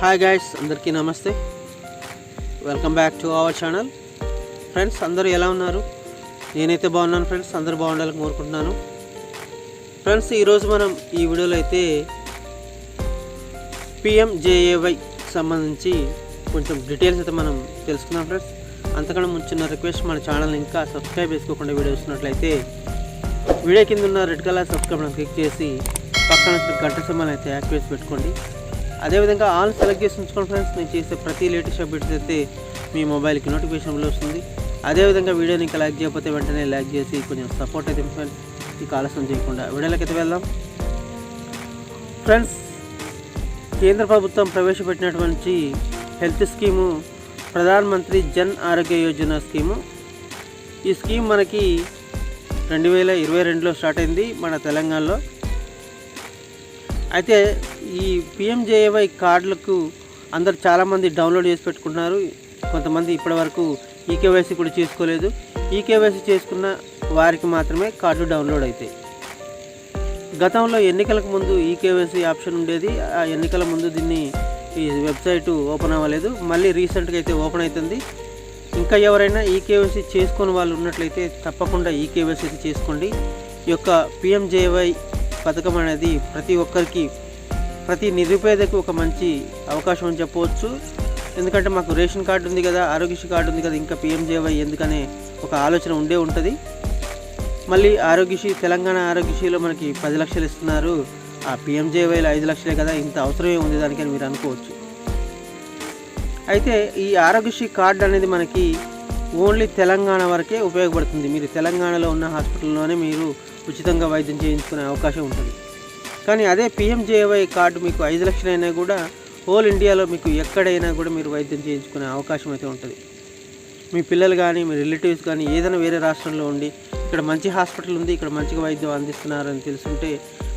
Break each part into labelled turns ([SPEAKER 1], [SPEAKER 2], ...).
[SPEAKER 1] Hi guides అందరికీ నమస్తే. Welcome back to our channel friends అందరూ ఎలా ఉన్నారు? నేనైతే బాగున్నాను ఫ్రెండ్స్ అందరూ బాగుండాలని కోరుకుంటున్నాను. ఫ్రెండ్స్ ఈరోజు మనం ఈ వీడియోలో అయితే పిఎంజేఏవై సంబంధించి కొంచెం డీటెయిల్స్ అయితే మనం తెలుసుకుందాం ఫ్రెండ్స్ అంతకన్నా ముంచున్న రిక్వెస్ట్ మన ఛానల్ ఇంకా సబ్స్క్రైబ్ చేసుకోకుండా వీడియో చూసినట్లయితే వీడియో కింద ఉన్న రెడ్ కలర్ సబ్స్క్రైబ్ క్లిక్ చేసి పక్కన గంట సింబల్ అయితే యాక్టివేట్ పెట్టుకోండి. అదేవిధంగా ఆల్ సెలెక్ట్ చేసి ఉంచుకోండి ఫ్రెండ్స్ నేను చేసే ప్రతి లేటెస్ట్ అప్డేట్స్ అయితే మీ మొబైల్కి నోటిఫికేషన్లో వస్తుంది. అదేవిధంగా వీడియోని ఇంకా లైక్ చేయకపోతే వెంటనే లైక్ చేసి కొంచెం సపోర్ట్ అయితే ఫ్రెండ్స్ మీకు ఆలస్యం చేయకుండా. వీడియోలోకి అయితే వెళ్దాం. ఫ్రెండ్స్ కేంద్ర ప్రభుత్వం ప్రవేశపెట్టినటువంటి హెల్త్ స్కీము ప్రధానమంత్రి జన్ ఆరోగ్య యోజన స్కీము. ఈ స్కీమ్ మనకి రెండు వేల ఇరవై రెండులో స్టార్ట్ అయింది మన తెలంగాణలో. అయితే ఈ పిఎంజేఏవై కార్డులకు అందరు చాలామంది డౌన్లోడ్ చేసి పెట్టుకున్నారు కొంతమంది ఇప్పటివరకు ఈకేవైసీ కూడా చేసుకోలేదు. ఈకేవైసీ చేసుకున్న వారికి మాత్రమే కార్డు డౌన్లోడ్ అవుతాయి గతంలో ఎన్నికలకు ముందు ఈకేవైసీ ఆప్షన్ ఉండేది. ఆ ఎన్నికల ముందు దీన్ని ఈ వెబ్సైట్ ఓపెన్ అవ్వలేదు. మళ్ళీ రీసెంట్గా అయితే ఓపెన్ అవుతుంది ఇంకా ఎవరైనా ఈకేవైసీ చేసుకుని వాళ్ళు ఉన్నట్లయితే తప్పకుండా ఈకేవైసీ చేసుకోండి. ఈ యొక్క పిఎంజేవై పథకం అనేది ప్రతి ఒక్కరికి ప్రతి నిరుపేదకు ఒక మంచి అవకాశం అని చెప్పవచ్చు. ఎందుకంటే మాకు రేషన్ కార్డు ఉంది కదా ఆరోగ్యశ్రీ కార్డు ఉంది కదా ఇంకా పిఎంజేవై ఎందుకనే ఒక ఆలోచన ఉండే ఉంటుంది. మళ్ళీ ఆరోగ్యశ్రీ తెలంగాణ ఆరోగ్యశ్రీలో మనకి పది లక్షలు ఇస్తున్నారు. ఆ పిఎంజేవైలో ఐదు లక్షలే కదా ఇంత అవసరమే ఉంది దానికని మీరు అనుకోవచ్చు. అయితే ఈ ఆరోగ్యశ్రీ కార్డు అనేది మనకి ఓన్లీ తెలంగాణ వరకే ఉపయోగపడుతుంది. మీరు తెలంగాణలో ఉన్న హాస్పిటల్లోనే మీరు ఉచితంగా వైద్యం చేయించుకునే అవకాశం ఉంటుంది. కానీ అదే పిఎంజేవై కార్డు మీకు ఐదు లక్షలైనా కూడా హోల్ ఇండియాలో మీకు ఎక్కడైనా కూడా మీరు వైద్యం చేయించుకునే అవకాశం అయితే ఉంటుంది. మీ పిల్లలు కానీ మీ రిలేటివ్స్ కానీ ఏదైనా వేరే రాష్ట్రంలో ఉండి ఇక్కడ మంచి హాస్పిటల్ ఉంది ఇక్కడ మంచిగా వైద్యం అందిస్తున్నారని తెలుసుంటే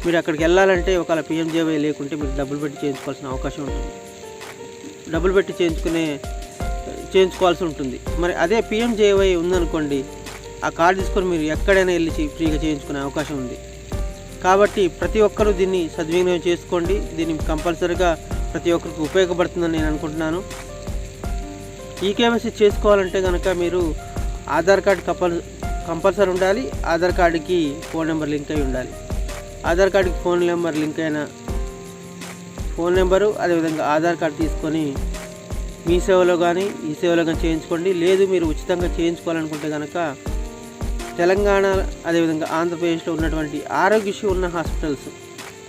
[SPEAKER 1] మీరు అక్కడికి వెళ్ళాలంటే ఒకవేళ పిఎంజేవై లేకుంటే మీరు డబ్బులు పెట్టి చేయించుకోవాల్సిన అవకాశం ఉంటుంది. డబ్బులు పెట్టి చేయించుకునే చేయించుకోవాల్సి ఉంటుంది. మరి అదే పిఎంజేవై ఉందనుకోండి ఆ కార్డు తీసుకొని మీరు ఎక్కడైనా వెళ్ళి ఫ్రీగా చేయించుకునే అవకాశం ఉంది. కాబట్టి ప్రతి ఒక్కరూ దీన్ని సద్వినియోగం చేసుకోండి. దీన్ని కంపల్సరీగా ప్రతి ఒక్కరికి ఉపయోగపడుతుందని నేను అనుకుంటున్నాను. ఈ కేవైసీ చేసుకోవాలంటే కనుక మీరు ఆధార్ కార్డ్ కంపల్ కంపల్సరీ ఉండాలి. ఆధార్ కార్డుకి ఫోన్ నెంబర్ లింక్ అయి ఉండాలి. ఆధార్ కార్డుకి ఫోన్ నెంబర్ లింక్ అయిన ఫోన్ నెంబరు అదేవిధంగా ఆధార్ కార్డు తీసుకొని మీ సేవలో కానీ ఈ సేవలో కానీ చేయించుకోండి. లేదు మీరు ఉచితంగా చేయించుకోవాలనుకుంటే కనుక తెలంగాణ అదేవిధంగా ఆంధ్రప్రదేశ్లో ఉన్నటువంటి ఆరోగ్యశ్రీ ఉన్న హాస్పిటల్స్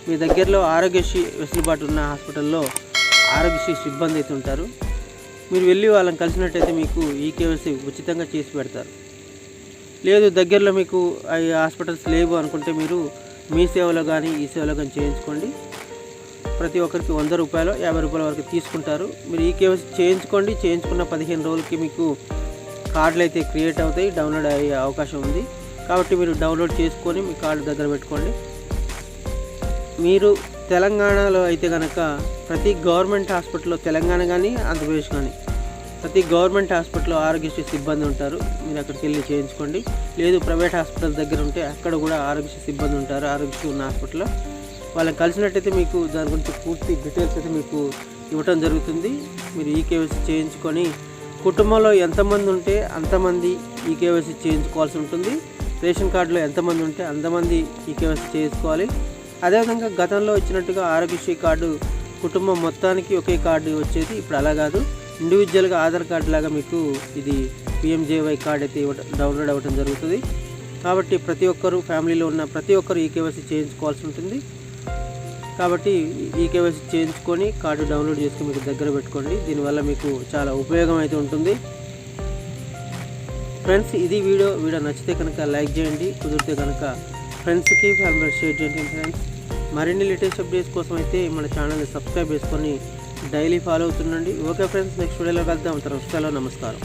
[SPEAKER 1] మీ దగ్గరలో ఆరోగ్యశ్రీ వెసులుబాటు ఉన్న హాస్పిటల్లో ఆరోగ్యశ్రీ సిబ్బంది అయితే ఉంటారు. మీరు వెళ్ళి వాళ్ళని కలిసినట్టయితే మీకు ఈ కేవైసీ ఉచితంగా చేసి పెడతారు. లేదు దగ్గరలో మీకు ఈ హాస్పిటల్స్ లేవు అనుకుంటే మీరు మీ సేవలో కానీ ఈ సేవలో కానీ చేయించుకోండి. ప్రతి ఒక్కరికి వంద రూపాయలు యాభై రూపాయల వరకు తీసుకుంటారు. మీరు ఈ కేవైసీ చేయించుకోండి. చేయించుకున్న పదిహేను రోజులకి మీకు కార్డులు అయితే క్రియేట్ అవుతాయి డౌన్లోడ్ అయ్యే అవకాశం ఉంది. కాబట్టి మీరు డౌన్లోడ్ చేసుకొని మీ కార్డు దగ్గర పెట్టుకోండి. మీరు తెలంగాణలో అయితే కనుక ప్రతి గవర్నమెంట్ హాస్పిటల్లో తెలంగాణ కానీ ఆంధ్రప్రదేశ్ కానీ ప్రతి గవర్నమెంట్ హాస్పిటల్లో ఆరోగ్యశ్రీ సిబ్బంది ఉంటారు. మీరు అక్కడికి వెళ్ళి చేయించుకోండి. లేదు ప్రైవేట్ హాస్పిటల్ దగ్గర ఉంటే అక్కడ కూడా ఆరోగ్యశ్రీ సిబ్బంది ఉంటారు ఆరోగ్యశ్రీ ఉన్న హాస్పిటల్లో. వాళ్ళని కలిసినట్టయితే మీకు దాని గురించి పూర్తి డీటెయిల్స్ అయితే మీకు ఇవ్వటం జరుగుతుంది. మీరు ఈ కేవైసీ చేయించుకొని కుటుంబంలో ఎంతమంది ఉంటే అంతమంది ఈ కేవైసీ చేయించుకోవాల్సి ఉంటుంది. రేషన్ కార్డులో ఎంతమంది ఉంటే అంతమంది ఈ కేవైసీ చేసుకోవాలి అదేవిధంగా గతంలో ఇచ్చినట్టుగా ఆరోగ్యశ్రీ కార్డు కుటుంబం మొత్తానికి ఒకే కార్డు వచ్చేది ఇప్పుడు అలా కాదు. ఇండివిజువల్గా ఆధార్ కార్డు లాగా మీకు ఇది పిఎంజేవై కార్డ్ అయితే ఇవ్వడం డౌన్లోడ్ అవ్వడం జరుగుతుంది. కాబట్టి ప్రతి ఒక్కరు ఫ్యామిలీలో ఉన్న ప్రతి ఒక్కరు ఈ కేవైసీ చేయించుకోవాల్సి ఉంటుంది. కాబట్టి ఈ కేవైసీ చేయించుకొని కార్డు డౌన్లోడ్ చేసుకుని మీకు దగ్గర పెట్టుకోండి. దీనివల్ల మీకు చాలా ఉపయోగం అయితే ఉంటుంది. ఫ్రెండ్స్ ఇది వీడియో. వీడియో నచ్చితే కనుక లైక్ చేయండి. కుదిరితే కనుక ఫ్రెండ్స్కి ఫ్యామిలీ షేర్ చేయండి ఫ్రెండ్స్. మరిన్ని లేటెస్ట్ అప్డేట్స్ కోసం అయితే మన ఛానల్ని సబ్స్క్రైబ్ చేసుకొని డైలీ ఫాలో అవుతుండండి. ఓకే ఫ్రెండ్స్ నెక్స్ట్ వీడియోలో కలుద్దాం. తర్వాత నమస్కారం.